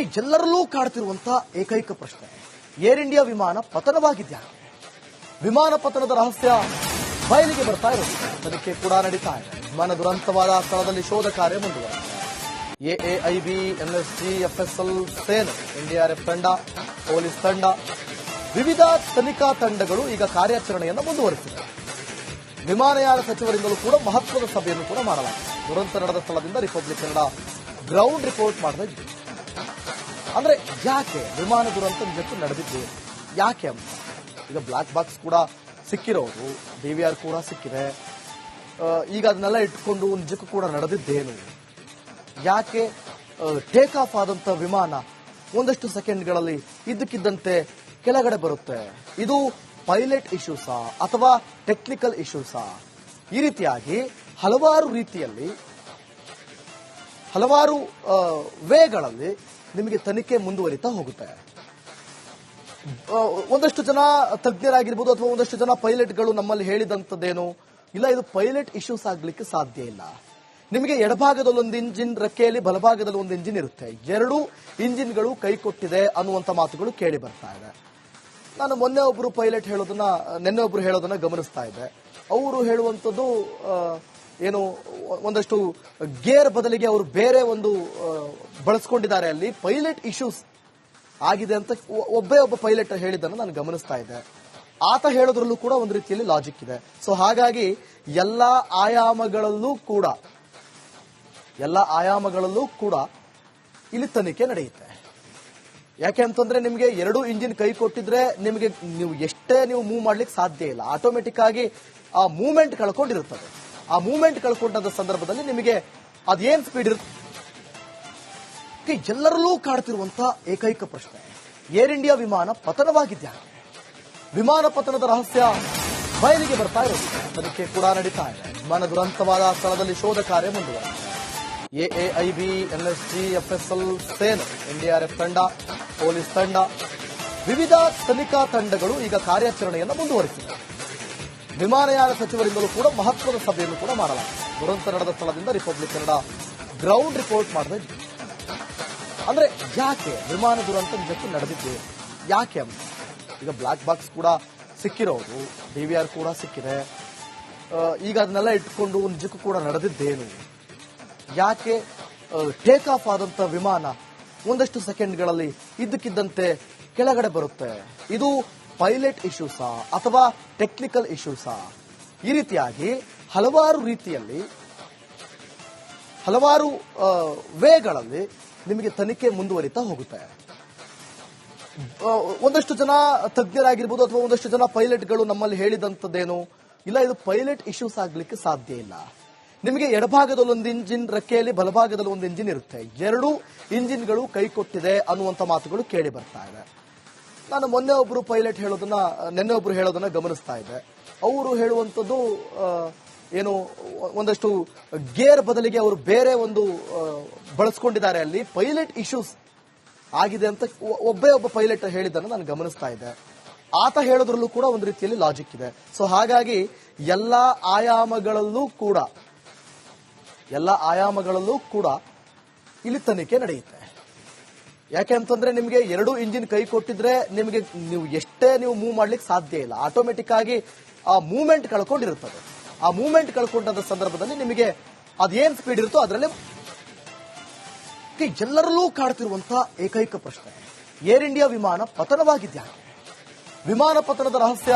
ಎಲ್ಲರಲ್ಲೂ ಕಾಡ್ತಿರುವಂತಹ ಏಕೈಕ ಪ್ರಶ್ನೆ. ಏರ್ ಇಂಡಿಯಾ ವಿಮಾನ ಪತನವಾಗಿದ್ಯಾ? ವಿಮಾನ ಪತನದ ರಹಸ್ಯ ಬಯಲಿಗೆ ಬರ್ತಾ ಇರೋದು. ತನಿಖೆ ಕೂಡ ನಡೀತಾ ಇದೆ. ವಿಮಾನ ದುರಂತವಾದ ಸ್ಥಳದಲ್ಲಿ ಶೋಧ ಕಾರ್ಯ ಮುಂದುವರೆದಿದೆ. ಎಎಐಬಿ ಎನ್ಎಸ್ಜಿ ಎಫ್ಎಸ್ಎಲ್ ಸೇನೆ ಎನ್ಡಿಆರ್ಎಫ್ ತಂಡ, ಪೊಲೀಸ್ ತಂಡ, ವಿವಿಧ ತನಿಖಾ ತಂಡಗಳು ಈಗ ಕಾರ್ಯಾಚರಣೆಯನ್ನು ಮುಂದುವರೆಸಿದೆ ವಿಮಾನಯಾನ ಸಚಿವರಿಂದಲೂ ಕೂಡ ಮಹತ್ವದ ಸಭೆಯನ್ನು ಕೂಡ ಮಾಡಲಾಗಿದೆ. ದುರಂತ ನಡೆದ ಸ್ಥಳದಿಂದ ರಿಪಬ್ಲಿಕ್ ಕನ್ನಡ ಗ್ರೌಂಡ್ ರಿಪೋರ್ಟ್ ಮಾಡ್ತಾ ಇದ್ವಿ ಅಂದ್ರೆ ಯಾಕೆ ವಿಮಾನ ದುರಂತ ನಿಜಕ್ಕೂ ನಡೆದಿದ್ದು ಯಾಕೆ ಅಂತ? ಈಗ ಬ್ಲಾಕ್ ಬಾಕ್ಸ್ ಕೂಡ ಸಿಕ್ಕಿರೋದು ಆರ್ ಕೂಡ ಸಿಕ್ಕಿದೆ. ಈಗ ಅದನ್ನೆಲ್ಲ ಇಟ್ಕೊಂಡು ನಿಜಕ್ಕೂ ಕೂಡ ನಡೆದಿದ್ದೇನು? ಯಾಕೆ ಟೇಕ್ ಆಫ್ ಆದಂತ ವಿಮಾನ ಒಂದಷ್ಟು ಸೆಕೆಂಡ್ಗಳಲ್ಲಿ ಇದ್ದಕ್ಕಿದ್ದಂತೆ ಕೆಳಗಡೆ ಬರುತ್ತೆ? ಇದು ಪೈಲಟ್ ಇಶ್ಯೂಸಾ ಅಥವಾ ಟೆಕ್ನಿಕಲ್ ಇಶ್ಯೂಸಾ ಈ ರೀತಿಯಾಗಿ ಹಲವಾರು ರೀತಿಯಲ್ಲಿ, ಹಲವಾರು ವೇಗಳಲ್ಲಿ ನಿಮಗೆ ತನಿಖೆ ಮುಂದುವರಿತಾ ಹೋಗುತ್ತೆ. ಒಂದಷ್ಟು ಜನ ತಜ್ಞರಾಗಿರ್ಬೋದು ಅಥವಾ ಒಂದಷ್ಟು ಜನ ಪೈಲಟ್ಗಳು ನಮ್ಮಲ್ಲಿ ಹೇಳಿದಂಥದ್ದೇನು, ಇಲ್ಲ, ಇದು ಪೈಲಟ್ ಇಶ್ಯೂಸ್ ಆಗ್ಲಿಕ್ಕೆ ಸಾಧ್ಯ ಇಲ್ಲ. ನಿಮಗೆ ಎಡಭಾಗದಲ್ಲಿ ಒಂದು ಇಂಜಿನ್, ರೆಕ್ಕೆಯಲ್ಲಿ ಬಲಭಾಗದಲ್ಲಿ ಒಂದು ಇಂಜಿನ್ ಇರುತ್ತೆ. ಎರಡು ಇಂಜಿನ್ಗಳು ಕೈ ಕೊಟ್ಟಿದೆ ಅನ್ನುವಂಥ ಮಾತುಗಳು ಕೇಳಿ ಬರ್ತಾ ಇದೆ. ನಾನು ಮೊನ್ನೆ ಒಬ್ರು ಪೈಲಟ್ ಹೇಳೋದನ್ನ, ನಿನ್ನೆ ಒಬ್ರು ಹೇಳೋದನ್ನ ಗಮನಿಸ್ತಾ ಇದ್ದೆ. ಅವರು ಹೇಳುವಂಥದ್ದು ಏನು, ಒಂದಷ್ಟು ಗೇರ್ ಬದಲಿಗೆ ಅವರು ಬೇರೆ ಒಂದು ಬಳಸ್ಕೊಂಡಿದ್ದಾರೆ ಅಲ್ಲಿ. ಪೈಲಟ್ ಇಶ್ಯೂಸ್ ಆಗಿದೆ ಅಂತ ಒಬ್ಬೇ ಒಬ್ಬ ಪೈಲಟ್ ಹೇಳಿದ್ದನ್ನು ನಾನು ಗಮನಿಸ್ತಾ ಇದ್ದೆ. ಆತ ಹೇಳೋದ್ರಲ್ಲೂ ಕೂಡ ಒಂದು ರೀತಿಯಲ್ಲಿ ಲಾಜಿಕ್ ಇದೆ. ಸೊ ಹಾಗಾಗಿ ಎಲ್ಲಾ ಆಯಾಮಗಳಲ್ಲೂ ಕೂಡ, ಎಲ್ಲ ಆಯಾಮಗಳಲ್ಲೂ ಕೂಡ ಇಲ್ಲಿ ತನಿಖೆ ನಡೆಯುತ್ತೆ. ಯಾಕೆ ಅಂತಂದ್ರೆ ನಿಮಗೆ ಎರಡು ಇಂಜಿನ್ ಕೈ ಕೊಟ್ಟಿದ್ರೆ ನಿಮಗೆ ನೀವು ಎಷ್ಟೇ ನೀವು ಮೂವ್ ಮಾಡ್ಲಿಕ್ಕೆ ಸಾಧ್ಯ ಇಲ್ಲ. ಆಟೋಮೆಟಿಕ್ ಆಗಿ ಆ ಮೂವ್ಮೆಂಟ್ ಕಳ್ಕೊಂಡಿರುತ್ತದೆ. ಆ ಮೂವ್ಮೆಂಟ್ ಕಳ್ಕೊಂಡಂತ ಸಂದರ್ಭದಲ್ಲಿ ನಿಮಗೆ ಅದೇನ್ ಸ್ಪೀಡ್ ಇರುತ್ತೆ? ಎಲ್ಲರಲ್ಲೂ ಕಾಡ್ತಿರುವಂತಹ ಏಕೈಕ ಪ್ರಶ್ನೆ. ಏರ್ ಇಂಡಿಯಾ ವಿಮಾನ ಪತನವಾಗಿದ್ಯಾ? ವಿಮಾನ ಪತನದ ರಹಸ್ಯ ಬಯಲಿಗೆ ಬರ್ತಾ ಇರೋದು. ಅದಕ್ಕೆ ಕೂಡ ನಡೀತಾ ಇದೆ. ವಿಮಾನ ದುರಂತವಾದ ಸ್ಥಳದಲ್ಲಿ ಶೋಧ ಕಾರ್ಯ ಮುಂದುವರೆದಿದೆ. ಎಎಐಬಿ ಎನ್ಎಸ್ಜಿ ಎಫ್ಎಸ್ಎಲ್ ಸೇನ್ ಎನ್ಡಿಆರ್ಎಫ್ ತಂಡ, ಪೊಲೀಸ್ ತಂಡ, ವಿವಿಧ ತನಿಖಾ ತಂಡಗಳು ಈಗ ಕಾರ್ಯಾಚರಣೆಯನ್ನು ಮುಂದುವರೆಸಿದೆ ವಿಮಾನಯಾನ ಸಚಿವರಿಂದಲೂ ಕೂಡ ಮಹತ್ವದ ಸಭೆಯನ್ನು ಕೂಡ ಮಾಡಲಾಗಿದೆ. ದುರಂತ ನಡೆದ ಸ್ಥಳದಿಂದ ರಿಪಬ್ಲಿಕ್ ಕನ್ನಡ ಗ್ರೌಂಡ್ ರಿಪೋರ್ಟ್ ಮಾಡಿದೆ ಅಂದ್ರೆ ಯಾಕೆ ವಿಮಾನ ದುರಂತ ನಿಜಕ್ಕೆ ನಡೆದಿದ್ದೆ ಯಾಕೆ ಅಂತ. ಈಗ ಬ್ಲಾಕ್ ಬಾಕ್ಸ್ ಕೂಡ ಸಿಕ್ಕಿರೋದು ಡಿವಿಆರ್ ಕೂಡ ಸಿಕ್ಕಿದೆ. ಈಗ ಅದನ್ನೆಲ್ಲ ಇಟ್ಕೊಂಡು ನಿಜಕ್ಕೂ ಕೂಡ ನಡೆದಿದ್ದೇನು? ಯಾಕೆ ಟೇಕ್ ಆಫ್ ಆದಂತ ವಿಮಾನ ಒಂದಷ್ಟು ಸೆಕೆಂಡ್ಗಳಲ್ಲಿ ಇದ್ದಕ್ಕಿದ್ದಂತೆ ಕೆಳಗಡೆ ಬರುತ್ತೆ? ಇದು ಪೈಲಟ್ ಇಶ್ಯೂಸಾ ಅಥವಾ ಟೆಕ್ನಿಕಲ್ ಇಶ್ಯೂಸಾ ಈ ರೀತಿಯಾಗಿ ಹಲವಾರು ರೀತಿಯಲ್ಲಿ ಹಲವಾರು ವೇಗಳಲ್ಲಿ ನಿಮಗೆ ತನಿಖೆ ಮುಂದುವರಿತಾ ಹೋಗುತ್ತೆ. ಒಂದಷ್ಟು ಜನ ತಜ್ಞರಾಗಿರ್ಬೋದು ಅಥವಾ ಒಂದಷ್ಟು ಜನ ಪೈಲಟ್ಗಳು ನಮ್ಮಲ್ಲಿ ಹೇಳಿದಂಥದ್ದೇನು, ಇಲ್ಲ, ಇದು ಪೈಲಟ್ ಇಶ್ಯೂಸ್ ಆಗಲಿಕ್ಕೆ ಸಾಧ್ಯ ಇಲ್ಲ. ನಿಮಗೆ ಎಡಭಾಗದಲ್ಲಿ ಒಂದು ಇಂಜಿನ್, ರೆಕ್ಕೆಯಲ್ಲಿ ಬಲಭಾಗದಲ್ಲಿ ಒಂದು ಇಂಜಿನ್ ಇರುತ್ತೆ. ಎರಡು ಇಂಜಿನ್ಗಳು ಕೈ ಕೊಟ್ಟಿದೆ ಅನ್ನುವಂಥ ಮಾತುಗಳು ಕೇಳಿ ಬರ್ತಾ ಇದೆ. ನಾನು ಮೊನ್ನೆ ಒಬ್ರು ಪೈಲಟ್ ಹೇಳೋದನ್ನ, ನಿನ್ನೆ ಒಬ್ರು ಹೇಳೋದನ್ನ ಗಮನಿಸ್ತಾ ಇದ್ದೆ. ಅವರು ಹೇಳುವಂಥದ್ದು ಏನು, ಒಂದಷ್ಟು ಗೇರ್ ಬದಲಿಗೆ ಅವರು ಬೇರೆ ಒಂದು ಬಳಸ್ಕೊಂಡಿದ್ದಾರೆ ಅಲ್ಲಿ. ಪೈಲಟ್ ಇಶ್ಯೂಸ್ ಆಗಿದೆ ಅಂತ ಒಬ್ಬೇ ಒಬ್ಬ ಪೈಲಟ್ ಹೇಳಿದ್ದನ್ನು ನಾನು ಗಮನಿಸ್ತಾ ಇದ್ದೆ. ಆತ ಹೇಳೋದ್ರಲ್ಲೂ ಕೂಡ ಒಂದು ರೀತಿಯಲ್ಲಿ ಲಾಜಿಕ್ ಇದೆ. ಸೊ ಹಾಗಾಗಿ ಎಲ್ಲ ಆಯಾಮಗಳಲ್ಲೂ ಕೂಡ, ಎಲ್ಲ ಆಯಾಮಗಳಲ್ಲೂ ಕೂಡ ಇಲ್ಲಿ ತನಿಖೆ ನಡೆಯುತ್ತೆ. ಯಾಕೆ ಅಂತಂದ್ರೆ ನಿಮಗೆ ಎರಡು ಇಂಜಿನ್ ಕೈ ಕೊಟ್ಟಿದ್ರೆ ನಿಮಗೆ ನೀವು ಎಷ್ಟೇ ನೀವು ಮೂವ್ ಮಾಡ್ಲಿಕ್ಕೆ ಸಾಧ್ಯ ಇಲ್ಲ. ಆಟೋಮೆಟಿಕ್ ಆಗಿ ಆ ಮೂವ್ಮೆಂಟ್ ಕಳ್ಕೊಂಡಿರುತ್ತದೆ. ಆ ಮೂವ್ಮೆಂಟ್ ಕಳ್ಕೊಂಡಂತ ಸಂದರ್ಭದಲ್ಲಿ ನಿಮಗೆ ಅದೇನ್ ಸ್ಪೀಡ್ ಇರುತ್ತೋ ಅದರಲ್ಲೇ ಎಲ್ಲರಲ್ಲೂ ಕಾಡ್ತಿರುವಂತಹ ಏಕೈಕ ಪ್ರಶ್ನೆ. ಏರ್ ಇಂಡಿಯಾ ವಿಮಾನ ಪತನವಾಗಿದ್ಯಾ? ವಿಮಾನ ಪತನದ ರಹಸ್ಯ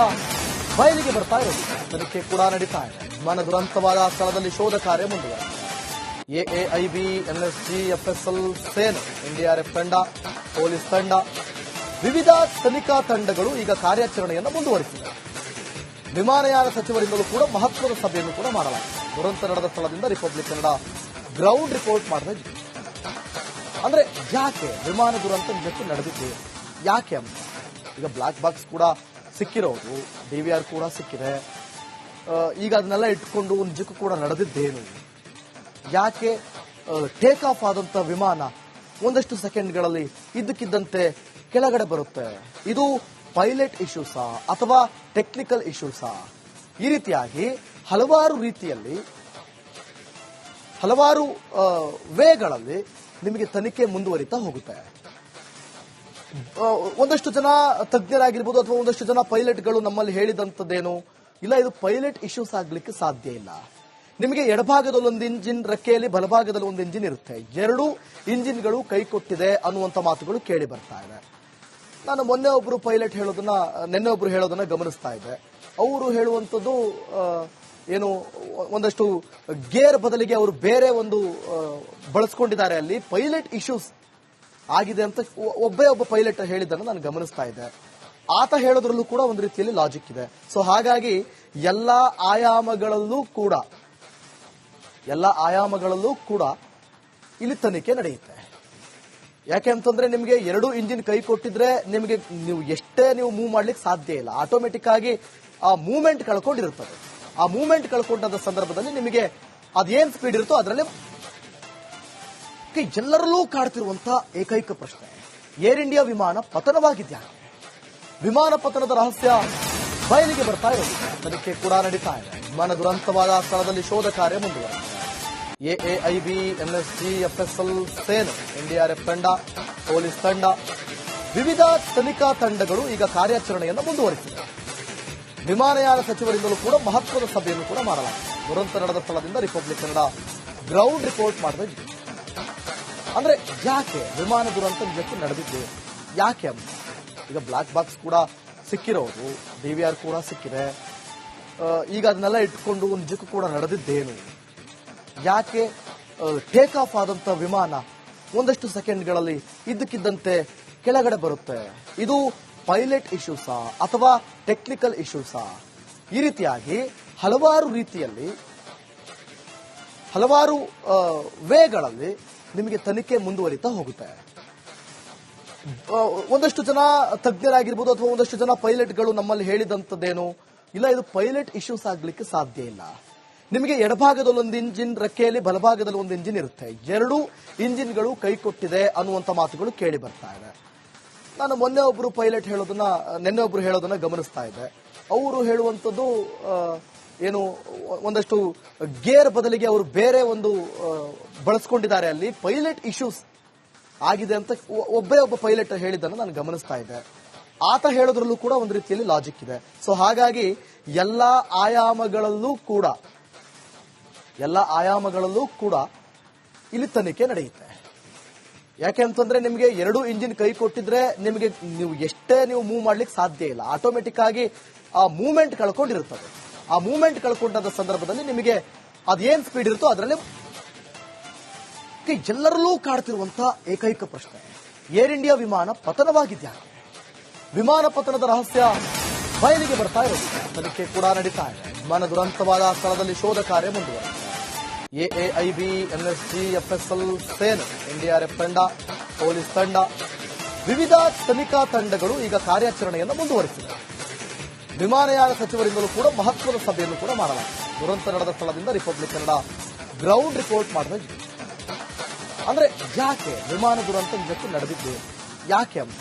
ಬಯಲಿಗೆ ಬರ್ತಾ ಇರೋದು ತನಿಖೆ ಕೂಡ ನಡೀತಾ ಇದೆ. ವಿಮಾನ ದುರಂತವಾದ ಸ್ಥಳದಲ್ಲಿ ಶೋಧ ಕಾರ್ಯ ಮುಂದುವರೆದಿದೆ. ಎಎಐಬಿ ಎನ್ಎಸ್ಜಿ ಎಫ್ಎಸ್ಎಲ್ ಸೇನೆ ಎನ್ಡಿಆರ್ಎಫ್ ತಂಡ, ಪೊಲೀಸ್ ತಂಡ, ವಿವಿಧ ತನಿಖಾ ತಂಡಗಳು ಈಗ ಕಾರ್ಯಾಚರಣೆಯನ್ನು ಮುಂದುವರಿಸಿವೆ. ವಿಮಾನಯಾನ ಸಚಿವರಿಂದಲೂ ಕೂಡ ಮಹತ್ವದ ಸಭೆಯನ್ನು ಕೂಡ ಮಾಡಲಾಗಿದೆ. ದುರಂತ ನಡೆದ ಸ್ಥಳದಿಂದ ರಿಪಬ್ಲಿಕ್ ಕನ್ನಡ ಗ್ರೌಂಡ್ ರಿಪೋರ್ಟ್ ಮಾಡಿದೆ ಅಂದ್ರೆ ಯಾಕೆ ವಿಮಾನ ದುರಂತ ನಿಜಕ್ಕೂ ನಡೆದಿದೆ? ಯಾಕೆ ಅಂತ. ಈಗ ಬ್ಲಾಕ್ ಬಾಕ್ಸ್ ಕೂಡ ಸಿಕ್ಕಿರೋದು ಡಿವಿಆರ್ ಕೂಡ ಸಿಕ್ಕಿದೆ. ಈಗ ಅದನ್ನೆಲ್ಲ ಇಟ್ಕೊಂಡು ನಿಜಕ್ಕೂ ಕೂಡ ನಡೆದಿದ್ದೇನು? ಯಾಕೆ ಟೇಕ್ ಆಫ್ ಆದಂತ ವಿಮಾನ ಒಂದಷ್ಟು ಸೆಕೆಂಡ್ಗಳಲ್ಲಿ ಇದ್ದಕ್ಕಿದ್ದಂತೆ ಕೆಳಗಡೆ ಬರುತ್ತೆ. ಇದು ಪೈಲಟ್ ಇಶ್ಯೂಸಾ ಅಥವಾ ಟೆಕ್ನಿಕಲ್ ಇಶ್ಯೂಸಾ ಈ ರೀತಿಯಾಗಿ ಹಲವಾರು ರೀತಿಯಲ್ಲಿ, ಹಲವಾರು ವೇಗಳಲ್ಲಿ ನಿಮಗೆ ತನಿಖೆ ಮುಂದುವರಿತಾ ಹೋಗುತ್ತೆ. ಒಂದಷ್ಟು ಜನ ತಜ್ಞರಾಗಿರ್ಬೋದು ಅಥವಾ ಒಂದಷ್ಟು ಜನ ಪೈಲಟ್ಗಳು ನಮ್ಮಲ್ಲಿ ಹೇಳಿದಂಥದ್ದೇನು ಇಲ್ಲ, ಇದು ಪೈಲಟ್ ಇಶ್ಯೂಸ್ ಆಗ್ಲಿಕ್ಕೆ ಸಾಧ್ಯ ಇಲ್ಲ. ನಿಮಗೆ ಎಡಭಾಗದಲ್ಲಿ ಒಂದು ಇಂಜಿನ್, ರೆಕ್ಕೆಯಲ್ಲಿ ಬಲಭಾಗದಲ್ಲಿ ಒಂದು ಇಂಜಿನ್ ಇರುತ್ತೆ. ಎರಡು ಇಂಜಿನ್ಗಳು ಕೈ ಕೊಟ್ಟಿದೆ ಅನ್ನುವಂಥ ಮಾತುಗಳು ಕೇಳಿ ಬರ್ತಾ ಇದೆ. ನಾನು ಮೊನ್ನೆ ಒಬ್ರು ಪೈಲಟ್ ಹೇಳೋದನ್ನ, ನಿನ್ನೆ ಒಬ್ರು ಹೇಳೋದನ್ನ ಗಮನಿಸ್ತಾ ಇದ್ದೆ. ಅವರು ಹೇಳುವಂಥದ್ದು ಏನು, ಒಂದಷ್ಟು ಗೇರ್ ಬದಲಿಗೆ ಅವರು ಬೇರೆ ಒಂದು ಬಳಸ್ಕೊಂಡಿದ್ದಾರೆ ಅಲ್ಲಿ. ಪೈಲಟ್ ಇಶ್ಯೂಸ್ ಆಗಿದೆ ಅಂತ ಒಬ್ಬೇ ಒಬ್ಬ ಪೈಲಟ್ ಹೇಳಿದ್ದನ್ನು ನಾನು ಗಮನಿಸ್ತಾ ಇದ್ದೆ. ಆತ ಹೇಳೋದ್ರಲ್ಲೂ ಕೂಡ ಒಂದು ರೀತಿಯಲ್ಲಿ ಲಾಜಿಕ್ ಇದೆ. ಸೊ ಹಾಗಾಗಿ ಎಲ್ಲ ಆಯಾಮಗಳಲ್ಲೂ ಕೂಡ ಎಲ್ಲ ಆಯಾಮಗಳಲ್ಲೂ ಕೂಡ ಇಲ್ಲಿ ತನಿಖೆ ನಡೆಯುತ್ತೆ. ಯಾಕೆ ಅಂತಂದ್ರೆ ನಿಮಗೆ ಎರಡು ಇಂಜಿನ್ ಕೈ ಕೊಟ್ಟಿದ್ರೆ ನಿಮಗೆ ನೀವು ಎಷ್ಟೇ ನೀವು ಮೂವ್ ಮಾಡ್ಲಿಕ್ಕೆ ಸಾಧ್ಯ ಇಲ್ಲ. ಆಟೋಮೆಟಿಕ್ ಆಗಿ ಆ ಮೂವ್ಮೆಂಟ್ ಕಳ್ಕೊಂಡಿರುತ್ತದೆ. ಆ ಮೂವ್ಮೆಂಟ್ ಕಳ್ಕೊಂಡಂತ ಸಂದರ್ಭದಲ್ಲಿ ನಿಮಗೆ ಅದೇನ್ ಸ್ಪೀಡ್ ಇರುತ್ತೋ ಅದರಲ್ಲಿ ಎಲ್ಲರಲ್ಲೂ ಕಾಡ್ತಿರುವಂತಹ ಏಕೈಕ ಪ್ರಶ್ನೆ. ಏರ್ ಇಂಡಿಯಾ ವಿಮಾನ ಪತನವಾಗಿದ್ಯಾ? ವಿಮಾನ ಪತನದ ರಹಸ್ಯ ಬಯಲಿಗೆ ಬರ್ತಾ ಇರೋದು ತನಿಖೆ ಕೂಡ ನಡೀತಾ ಇದೆ. ವಿಮಾನ ದುರಂತವಾದ ಸ್ಥಳದಲ್ಲಿ ಶೋಧ ಕಾರ್ಯ ಮುಂದುವರೆದಿದೆ. ಎಎಐಬಿ ಎಂಎಸ್ಜಿ ಎಫ್ಎಸ್ಎಲ್ ಸೇನೆ ಎನ್ಡಿಆರ್ಎಫ್ ತಂಡ, ಪೊಲೀಸ್ ತಂಡ, ವಿವಿಧ ತನಿಖಾ ತಂಡಗಳು ಈಗ ಕಾರ್ಯಾಚರಣೆಯನ್ನು ಮುಂದುವರಿಸಿದೆ ವಿಮಾನಯಾನ ಸಚಿವರಿಂದಲೂ ಕೂಡ ಮಹತ್ವದ ಸಭೆಯನ್ನು ಕೂಡ ಮಾಡಲಾಗಿದೆ. ದುರಂತ ನಡೆದ ಸ್ಥಳದಿಂದ ರಿಪಬ್ಲಿಕ್ ಕನ್ನಡ ಗ್ರೌಂಡ್ ರಿಪೋರ್ಟ್ ಮಾಡಿದ ಅಂದ್ರೆ ಯಾಕೆ ವಿಮಾನ ದುರಂತ ನಿಜಕ್ಕೆ ನಡೆದಿದೆ? ಯಾಕೆ ಅಂತ ಈಗ ಬ್ಲಾಕ್ ಬಾಕ್ಸ್ ಕೂಡ ಸಿಕ್ಕಿರೋದು ಡಿವಿಆರ್ ಕೂಡ ಸಿಕ್ಕಿದೆ. ಈಗ ಅದನ್ನೆಲ್ಲ ಇಟ್ಕೊಂಡು ನಿಜಕ್ಕೂ ಕೂಡ ನಡೆದಿದ್ದೇನು? ಯಾಕೆ ಟೇಕ್ ಆಫ್ ಆದಂತ ವಿಮಾನ ಒಂದಷ್ಟು ಸೆಕೆಂಡ್ಗಳಲ್ಲಿ ಇದ್ದಕ್ಕಿದ್ದಂತೆ ಕೆಳಗಡೆ ಬರುತ್ತೆ. ಇದು ಪೈಲಟ್ ಇಶ್ಯೂಸಾ ಅಥವಾ ಟೆಕ್ನಿಕಲ್ ಇಶ್ಯೂಸಾ ಈ ರೀತಿಯಾಗಿ ಹಲವಾರು ರೀತಿಯಲ್ಲಿ, ಹಲವಾರು ವೇಗಳಲ್ಲಿ ನಿಮಗೆ ತನಿಖೆ ಮುಂದುವರಿತಾ ಹೋಗುತ್ತೆ. ಒಂದಷ್ಟು ಜನ ತಜ್ಞರಾಗಿರ್ಬೋದು ಅಥವಾ ಒಂದಷ್ಟು ಜನ ಪೈಲಟ್ಗಳು ನಮ್ಮಲ್ಲಿ ಹೇಳಿದಂಥದ್ದೇನು, ಇಲ್ಲ, ಇದು ಪೈಲಟ್ ಇಶ್ಯೂಸ್ ಆಗ್ಲಿಕ್ಕೆ ಸಾಧ್ಯ ಇಲ್ಲ. ನಿಮಗೆ ಎಡಭಾಗದಲ್ಲಿ ಒಂದು ಇಂಜಿನ್, ರೆಕ್ಕೆಯಲ್ಲಿ ಬಲಭಾಗದಲ್ಲಿ ಒಂದು ಇಂಜಿನ್ ಇರುತ್ತೆ. ಎರಡು ಇಂಜಿನ್ಗಳು ಕೈ ಕೊಟ್ಟಿದೆ ಅನ್ನುವಂಥ ಮಾತುಗಳು ಕೇಳಿ ಬರ್ತಾ ಇದೆ. ನಾನು ಮೊನ್ನೆ ಒಬ್ರು ಪೈಲಟ್ ಹೇಳೋದನ್ನ, ನಿನ್ನೆ ಒಬ್ರು ಹೇಳೋದನ್ನ ಗಮನಿಸ್ತಾ ಇದ್ದೆ. ಅವರು ಹೇಳುವಂಥದ್ದು ಏನು, ಒಂದಷ್ಟು ಗೇರ್ ಬದಲಿಗೆ ಅವರು ಬೇರೆ ಒಂದು ಬಳಸ್ಕೊಂಡಿದ್ದಾರೆ ಅಲ್ಲಿ. ಪೈಲಟ್ ಇಶ್ಯೂಸ್ ಆಗಿದೆ ಅಂತ ಒ- ಒಬ್ಬೇ ಒಬ್ಬ ಪೈಲಟ್ ಹೇಳಿದ್ದನ್ನು ನಾನು ಗಮನಿಸ್ತಾ ಇದ್ದೆ. ಆತ ಹೇಳೋದ್ರಲ್ಲೂ ಕೂಡ ಒಂದು ರೀತಿಯಲ್ಲಿ ಲಾಜಿಕ್ ಇದೆ. ಸೊ ಹಾಗಾಗಿ ಎಲ್ಲ ಆಯಾಮಗಳಲ್ಲೂ ಕೂಡ ಎಲ್ಲ ಆಯಾಮಗಳಲ್ಲೂ ಕೂಡ ಇಲ್ಲಿ ತನಿಖೆ ನಡೆಯುತ್ತೆ. ಯಾಕೆ ಅಂತಂದ್ರೆ ನಿಮಗೆ ಎರಡು ಇಂಜಿನ್ ಕೈ ಕೊಟ್ಟಿದ್ರೆ ನಿಮಗೆ ನೀವು ಎಷ್ಟೇ ನೀವು ಮೂವ್ ಮಾಡ್ಲಿಕ್ಕೆ ಸಾಧ್ಯ ಇಲ್ಲ. ಆಟೋಮೆಟಿಕ್ ಆಗಿ ಆ ಮೂವ್ಮೆಂಟ್ ಕಳ್ಕೊಂಡಿರುತ್ತದೆ. ಆ ಮೂವ್ಮೆಂಟ್ ಕಳ್ಕೊಂಡಂತ ಸಂದರ್ಭದಲ್ಲಿ ನಿಮಗೆ ಅದೇನ್ ಸ್ಪೀಡ್ ಇರುತ್ತೋ ಅದರಲ್ಲಿ ಎಲ್ಲರಲ್ಲೂ ಕಾಡ್ತಿರುವಂತಹ ಏಕೈಕ ಪ್ರಶ್ನೆ. ಏರ್ ಇಂಡಿಯಾ ವಿಮಾನ ಪತನವಾಗಿದ್ಯಾ? ವಿಮಾನ ಪತನದ ರಹಸ್ಯ ಬಯಲಿಗೆ ಬರ್ತಾ ಇರೋದು ತನಿಖೆ ಕೂಡ ನಡೀತಾ ಇದೆ. ವಿಮಾನ ದುರಂತವಾದ ಸ್ಥಳದಲ್ಲಿ ಶೋಧ ಕಾರ್ಯ ಮುಂದುವರೆದಿದೆ. ಎಎಐಬಿ ಎನ್ಎಸ್ಜಿ ಎಫ್ಎಸ್ಎಲ್ ಸೇನೆ ಎನ್ಡಿಆರ್ಎಫ್ ತಂಡ, ಪೊಲೀಸ್ ತಂಡ, ವಿವಿಧ ತನಿಖಾ ತಂಡಗಳು ಈಗ ಕಾರ್ಯಾಚರಣೆಯನ್ನು ಮುಂದುವರಿಸಿದೆ ವಿಮಾನಯಾನ ಸಚಿವರಿಂದಲೂ ಕೂಡ ಮಹತ್ವದ ಸಭೆಯನ್ನು ಕೂಡ ಮಾಡಲಾಗಿದೆ. ದುರಂತ ನಡೆದ ಸ್ಥಳದಿಂದ ರಿಪಬ್ಲಿಕ್ ಕನ್ನಡ ಗ್ರೌಂಡ್ ರಿಪೋರ್ಟ್ ಮಾಡಿದ ಅಂದ್ರೆ ಯಾಕೆ ವಿಮಾನ ದುರಂತ ನಿಜಕ್ಕೂ ನಡೆದಿದ್ದು? ಯಾಕೆ ಅಂತ?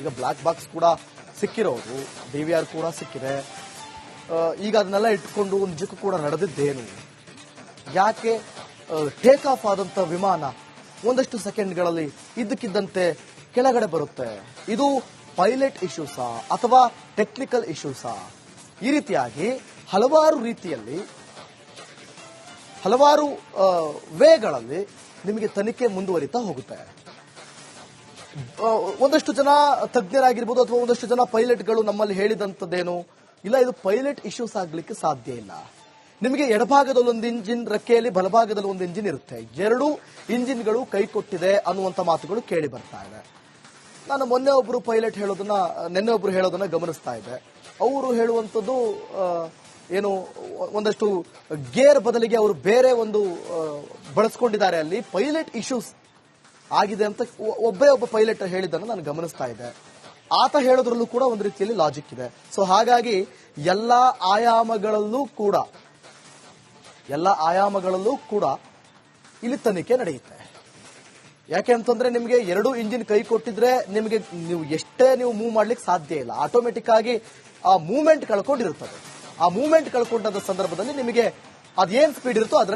ಈಗ ಬ್ಲಾಕ್ ಬಾಕ್ಸ್ ಕೂಡ ಸಿಕ್ಕಿರೋದು ಡಿವಿಆರ್ ಕೂಡ ಸಿಕ್ಕಿದೆ. ಈಗ ಅದನ್ನೆಲ್ಲ ಇಟ್ಕೊಂಡು ನಿಜಕ್ಕೂ ಕೂಡ ನಡೆದಿದ್ದೇನು? ಯಾಕೆ ಟೇಕ್ ಆಫ್ ಆದಂತ ವಿಮಾನ ಒಂದಷ್ಟು ಸೆಕೆಂಡ್ಗಳಲ್ಲಿ ಇದ್ದಕ್ಕಿದ್ದಂತೆ ಕೆಳಗಡೆ ಬರುತ್ತೆ. ಇದು ಪೈಲಟ್ ಇಶ್ಯೂಸಾ ಅಥವಾ ಟೆಕ್ನಿಕಲ್ ಇಶ್ಯೂಸಾ? ಈ ರೀತಿಯಾಗಿ ಹಲವಾರು ರೀತಿಯಲ್ಲಿ, ಹಲವಾರು ವೇಗಳಲ್ಲಿ ನಿಮಗೆ ತನಿಖೆ ಮುಂದುವರಿತಾ ಹೋಗುತ್ತೆ. ಒಂದಷ್ಟು ಜನ ತಜ್ಞರಾಗಿರ್ಬೋದು ಅಥವಾ ಒಂದಷ್ಟು ಜನ ಪೈಲಟ್ಗಳು ನಮ್ಮಲ್ಲಿ ಹೇಳಿದಂಥದ್ದೇನು, ಇಲ್ಲ, ಇದು ಪೈಲಟ್ ಇಶ್ಯೂಸ್ ಆಗ್ಲಿಕ್ಕೆ ಸಾಧ್ಯ ಇಲ್ಲ. ನಿಮಗೆ ಎಡಭಾಗದಲ್ಲಿ ಒಂದು ಇಂಜಿನ್, ರೆಕ್ಕೆಯಲ್ಲಿ ಬಲಭಾಗದಲ್ಲಿ ಒಂದು ಇಂಜಿನ್ ಇರುತ್ತೆ. ಎರಡು ಇಂಜಿನ್ಗಳು ಕೈ ಕೊಟ್ಟಿದೆ ಅನ್ನುವಂಥ ಮಾತುಗಳು ಕೇಳಿ ಬರ್ತಾ ಇದೆ. ನಾನು ಮೊನ್ನೆ ಒಬ್ರು ಪೈಲಟ್ ಹೇಳೋದನ್ನ, ನಿನ್ನೆ ಒಬ್ರು ಹೇಳೋದನ್ನ ಗಮನಿಸ್ತಾ ಇದ್ದೆ. ಅವರು ಹೇಳುವಂಥದ್ದು ಏನು, ಒಂದಷ್ಟು ಗೇರ್ ಬದಲಿಗೆ ಅವರು ಬೇರೆ ಒಂದು ಬಳಸ್ಕೊಂಡಿದ್ದಾರೆ ಅಲ್ಲಿ. ಪೈಲಟ್ ಇಶ್ಯೂಸ್ ಆಗಿದೆ ಅಂತ ಒಬ್ಬೇ ಒಬ್ಬ ಪೈಲಟ್ ಹೇಳಿದ್ದನ್ನು ನಾನು ಗಮನಿಸ್ತಾ ಇದ್ದೆ. ಆತ ಹೇಳೋದ್ರಲ್ಲೂ ಕೂಡ ಒಂದು ರೀತಿಯಲ್ಲಿ ಲಾಜಿಕ್ ಇದೆ. ಸೊ ಹಾಗಾಗಿ ಎಲ್ಲ ಆಯಾಮಗಳಲ್ಲೂ ಕೂಡ ಎಲ್ಲ ಆಯಾಮಗಳಲ್ಲೂ ಕೂಡ ಇಲ್ಲಿ ತನಿಖೆ ನಡೆಯುತ್ತೆ. ಯಾಕೆ ಅಂತಂದ್ರೆ ನಿಮಗೆ ಎರಡು ಇಂಜಿನ್ ಕೈ ಕೊಟ್ಟಿದ್ರೆ ನಿಮಗೆ ನೀವು ಎಷ್ಟೇ ನೀವು ಮೂವ್ ಮಾಡ್ಲಿಕ್ಕೆ ಸಾಧ್ಯ ಇಲ್ಲ. ಆಟೋಮೆಟಿಕ್ ಆಗಿ ಆ ಮೂವ್ಮೆಂಟ್ ಕಳ್ಕೊಂಡಿರುತ್ತದೆ. ಆ ಮೂವ್ಮೆಂಟ್ ಕಳ್ಕೊಂಡಂತ ಸಂದರ್ಭದಲ್ಲಿ ನಿಮಗೆ ಅದೇನ್ ಸ್ಪೀಡ್ ಇರುತ್ತೋ ಅದರಲ್ಲಿ